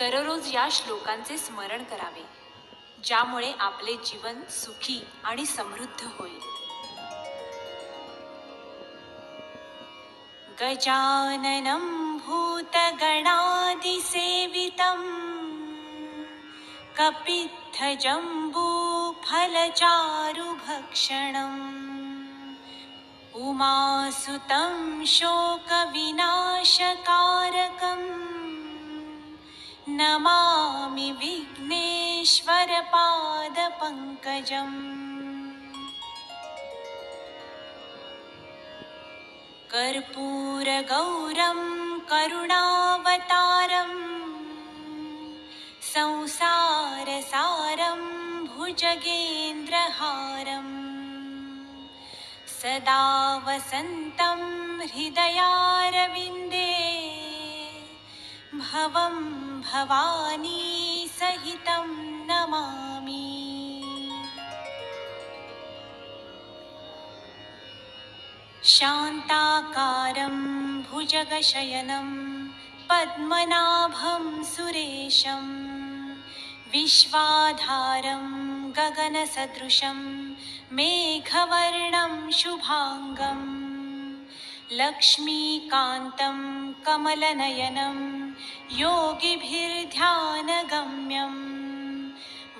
दररोज या श्लोकांचे स्मरण करावे ज्यामुळे आपले जीवन सुखी आणि समृद्ध होईल. गजाननं भूतगणादिसेवितं कपित्थजम्बूफलचारुभक्षणम् उमासुतं शोकविनाशकारकम् नमामि विघ्नेश्वरपादपङ्कजम् कर्पूरगौरं करुणावतारम् संसारसारं भुजगेन्द्रहारम् सदा वसन्तं हृदयारविन्दे भवं भवानी सहितं नमामि। शान्ताकारं भुजगशयनं पद्मनाभं सुरेशं विश्वाधारं गगनसदृशं मेघवर्णं शुभाङ्गं लक्ष्मीकान्तं कमलनयनम् योगिभिर्ध्यानगम्यं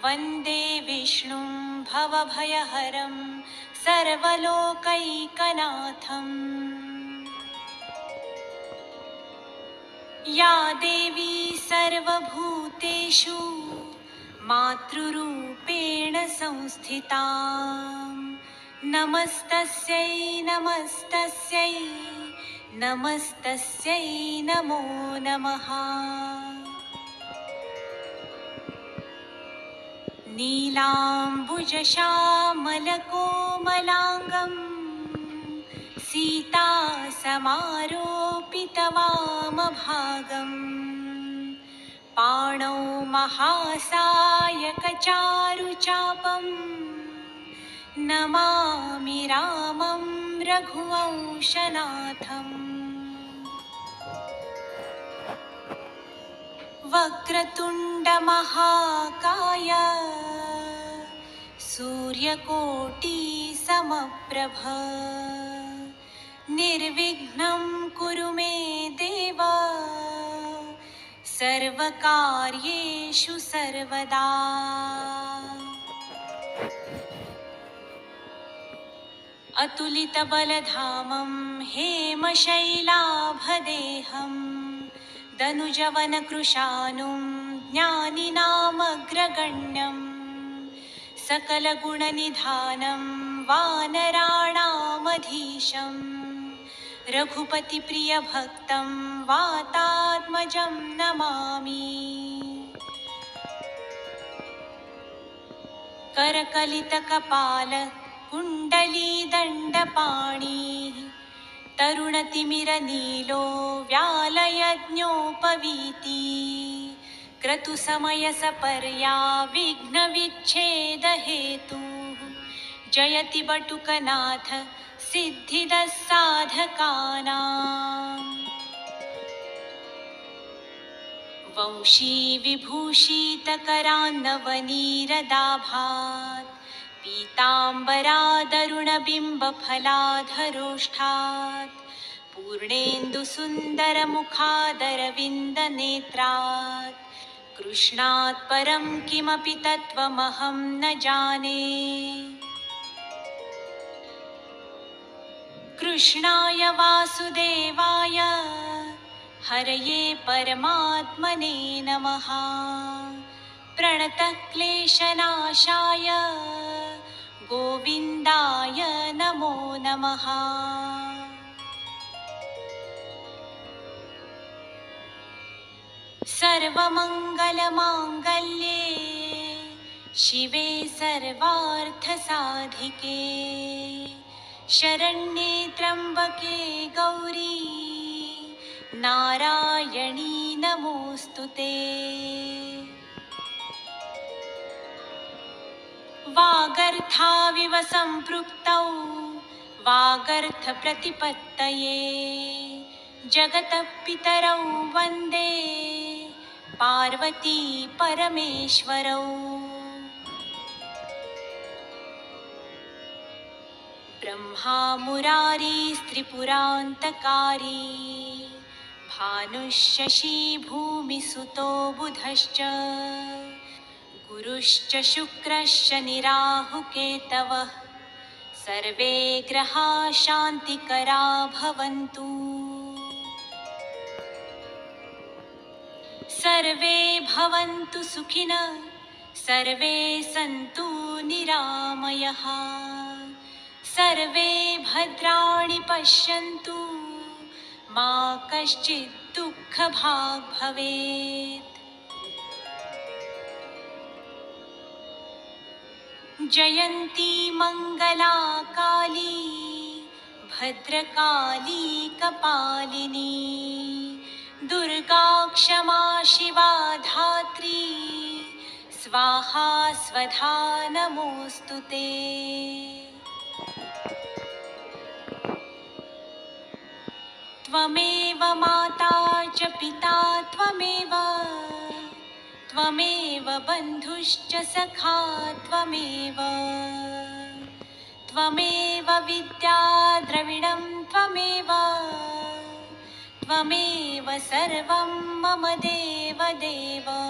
वन्दे विष्णुं भवभयहरं सर्वलोकैकनाथम्। या देवी सर्वभूतेषु मातृरूपेण संस्थिता नमस्तस्यै नमस्तस्यै। नमस्तस्यै नमो नमः। नीलाम्बुजश्यामलकोमलाङ्गं सीतासमारोपितवामभागम् पाणौ महासायकचारुचापं नमामि रामं रघुवंशनाथम्। वक्रतुण्डमहाकाय सूर्यकोटिसमप्रभ। निर्विघ्नं कुरु मे देव। सर्वकार्येषु सर्वदा। अतुलितबलधामं हेमशैलाभदेहं दनुजवनकृशानुं ज्ञानिनामग्रगण्यं सकलगुणनिधानं वानराणामधीशं रघुपतिप्रियभक्तं वातात्मजं नमामि। करकलितकपाल कुण्डलीदण्डपाणिः तरुणतिमिरनीलो व्यालयज्ञोपवीति क्रतुसमयसपर्या विघ्नविच्छेदहेतुः जयति बटुकनाथ सिद्धिदः साधकानाम् वंशी विभूषितकरान्नवनीरदाभात् पीताम्बरादरुणबिम्बफलाधरोष्ठात् पूर्णेन्दुसुन्दरमुखादरविन्दनेत्रात्। कृष्णात् परं किमपि तत्त्वमहं न जाने। कृष्णाय वासुदेवाय हरये परमात्मने नमः। प्रणतक्लेशनाशाय। गोविन्दाय नमो नमः। सर्वमङ्गलमाङ्गल्ये शिवे सर्वार्थसाधिके शरण्ये त्र्यम्बके गौरी नारायणी नमोऽस्तु ते वागर्थाविव सम्पृक्तौ वागर्थप्रतिपत्तये जगतपितरौ वन्दे। पार्वती परमेश्वरौ। ब्रह्मा मुरारीस्त्रिपुरान्तकारी भानुशशी भूमिसुतो बुधश्च। गुरुश्च शुक्रश्च निराहुकेतवः। सर्वे ग्रहा शान्तिकरा भवन्तु। सर्वे भवन्तु सुखिनः सर्वे सन्तु निरामयः। सर्वे भद्राणि पश्यन्तु मा कश्चित् दुःखभाग् भवेत्। जयन्ती मङ्गला काली भद्रकाली कपालिनी दुर्गा क्षमा शिवा धात्री स्वाहा स्वधा नमोऽस्तु ते। त्वमेव माता च पिता त्वमेव त्वमेव बन्धुश्च सखा त्वमेव। त्वमेव विद्या द्रविणं त्वमेव। त्वमेव सर्वं मम देव देव